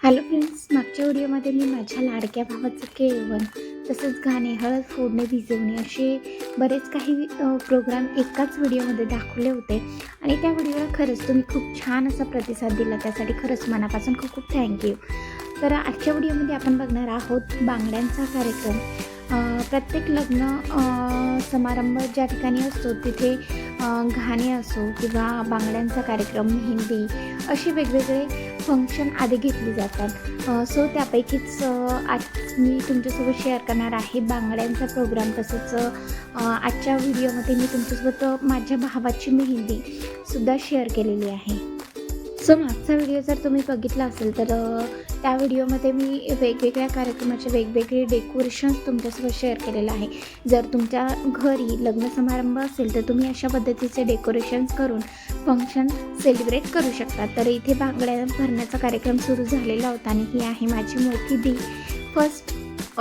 Hello friends मागच्या व्हिडिओमध्ये मी माझ्या लाडक्या भावाचं केळवण तसंच गाणे हळद फोडणे भिजवणे असे बरेच काही प्रोग्राम एकाच व्हिडिओमध्ये दाखवले होते. आणि त्या व्हिडिओला खरंच तुम्ही खूप छान असा प्रतिसाद दिला. त्यासाठी खरंच मनापासून खूप खूप थँक्यू तर आजच्या व्हिडिओमध्ये आपण बघणार आहोत बांगड्यांचा कार्यक्रम. प्रत्येक लग्न समारंभ ज्या ठिकाणी असतो तिथे घाणे असो किंवा बांगड्यांचा कार्यक्रम मेहंदी असे वेगवेगळे फंक्शन आधी घेतली जातात. सो त्यापैकीच आज मी तुमच्यासोबत शेअर करणार आहे बांगड्यांचा प्रोग्राम तसंच आजच्या व्हिडिओमध्ये मी तुमच्यासोबत माझ्या भावाची मेहंदी सुद्धा शेअर केलेली आहे. सो मागचा व्हिडिओ जर तुम्ही बघितला असेल तर त्या व्हिडिओमध्ये मी वेगवेगळ्या कार्यक्रमाचे वेगवेगळे डेकोरेशन्स तुमच्यासोबत शेअर केलेलं आहे. जर तुमच्या घरी लग्न समारंभ असेल तर तुम्ही अशा पद्धतीचे डेकोरेशन्स करून फंक्शन सेलिब्रेट करू शकता. तर इथे बांगड्या भरण्याचा कार्यक्रम सुरू झालेला होता आणि ही आहे माझी मोठी दी. फर्स्ट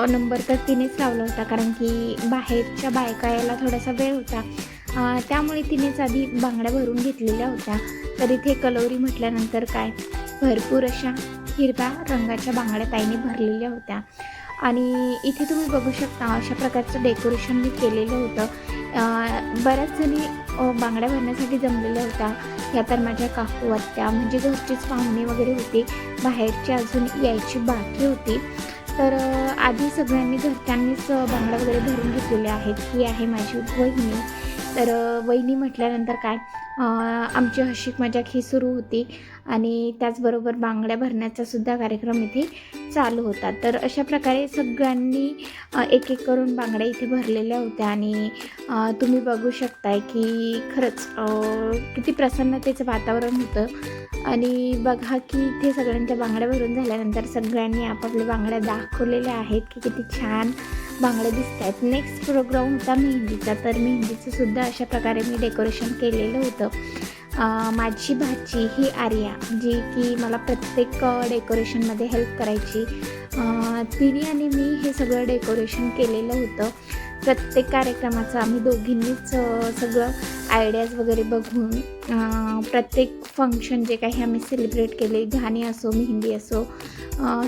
नंबर तर तिनेच लावला होता कारण की बाहेरच्या बायका यायला थोडासा वेळ होता. त्यामुळे तिनेच आधी बांगड्या भरून घेतलेल्या होत्या. तर इथे कलोरी म्हटल्यानंतर काय? भरपूर अशा हिरव्या रंगाच्या बांगड्या ताईने भरलेल्या होत्या. आणि इथे तुम्ही बघू शकता अशा प्रकारचं डेकोरेशन मी केलेलं होतं. बऱ्याच जणी बांगड्या भरण्यासाठी जमलेल्या होत्या. ह्या तर माझ्या काकू आत्या म्हणजे घरचीच पाहुणे वगैरे होते. बाहेरची अजून यायची बाकी होती. तर आधी सगळ्यांनी घरच्यांनीच बांगड्या वगैरे भरून घेतलेल्या आहेत. ही आहे माझी वहिनी तर वहिनी म्हटल्यानंतर काय आमची हशीक मजाक ही सुरू होती आणि त्याचबरोबर बांगड्या भरण्याचा सुद्धा कार्यक्रम इथे चालू होता. तर अशा प्रकारे सगळ्यांनी एक एक करून बांगड्या इथे भरलेल्या होत्या आणि तुम्ही बघू शकताय की खरंच किती प्रसन्नतेचं वातावरण होतं. आणि बघा की इथे सगळ्यांच्या बांगड्या भरून झाल्यानंतर सगळ्यांनी आपापल्या बांगड्या दाखवलेल्या आहेत की किती छान बांगड्या दिसत आहेत नेक्स्ट प्रोग्राम होता मेहंदीचा. तर मेहंदीचं सुद्धा अशा प्रकारे मी डेकोरेशन केलेलं होतं. माझी भाची ही आर्या जी की मला प्रत्येक डेकोरेशनमध्ये हेल्प करायची. तिने आणि मी हे सगळं डेकोरेशन केलेलं होतं. प्रत्येक कार्यक्रमाचं आम्ही दोघींनीच सगळं आयडियाज वगैरे बघून प्रत्येक फंक्शन जे काही आम्ही सेलिब्रेट केले गाणी असो मेहंदी असो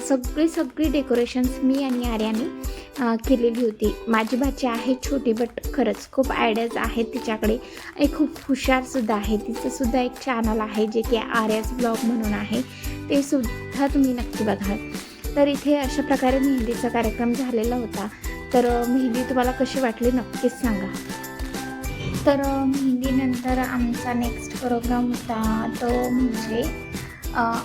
सगळी सगळी डेकोरेशन्स मी आणि आर्याने केलेली होती. माझी भाची आहे छोटी बट खरंच खूप आयडियाज आहेत तिच्याकडे. आणि खूप हुशारसुद्धा आहे. तिचंसुद्धा एक चॅनल आहे जे की आर्याज ब्लॉग म्हणून आहे. ते सुद्धा तुम्ही नक्की बघाल. तर इथे अशा प्रकारे मेहंदीचा कार्यक्रम झालेला होता. तर मेहंदी तुम्हाला कशी वाटली नक्कीच सांगा. तर मेहंदीनंतर आमचा नेक्स्ट प्रोग्राम होता तो म्हणजे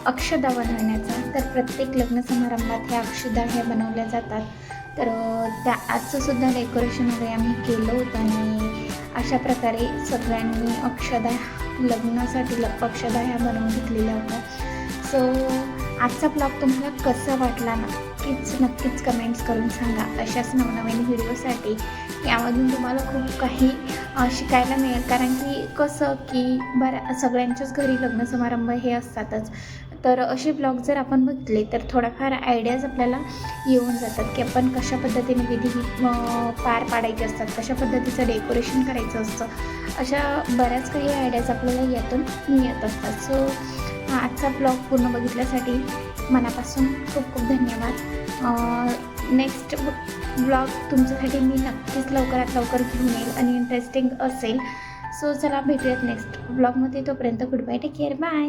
अक्षदा बनवण्याचा तर प्रत्येक लग्न समारंभात ह्या अक्षदा ह्या बनवल्या जातात. तर त्या आजचं सुद्धा डेकोरेशन वगैरे आम्ही केलं होतं आणि अशा प्रकारे सगळ्यांनी अक्षदा लग्नासाठी ल अक्षदा ह्या बनवून घेतलेल्या होत्या. सो आजचा ब्लॉग तुम्हाला कसा वाटला ना? नक्कीच नक्कीच कमेंट्स करून सांगा. अशाच नवनवीन व्हिडिओसाठी यामधून तुम्हाला खूप काही शिकायला मिळेल. कारण की कसं की बऱ्या सगळ्यांच्याच घरी लग्न समारंभ हे असतातच. तर असे ब्लॉग जर आपण बघितले तर थोडाफार आयडियाज आपल्याला येऊन जातात की आपण कशा पद्धतीने विधी पार पाडायचे असतात कशा पद्धतीचं डेकोरेशन करायचं असतं. अशा बऱ्याच काही आयडियाज आपल्याला यातून मिळत असतात. सो आजचा ब्लॉग पूर्ण बघितल्यासाठी मनापासून खूप खूप धन्यवाद. नेक्स्ट ब्लॉग तुमच्यासाठी मी नक्कीच लवकरात लवकर घेऊन येईल आणि इंटरेस्टिंग असेल. सो चला भेटूयात नेक्स्ट ब्लॉगमध्ये तोपर्यंत good bye take care bye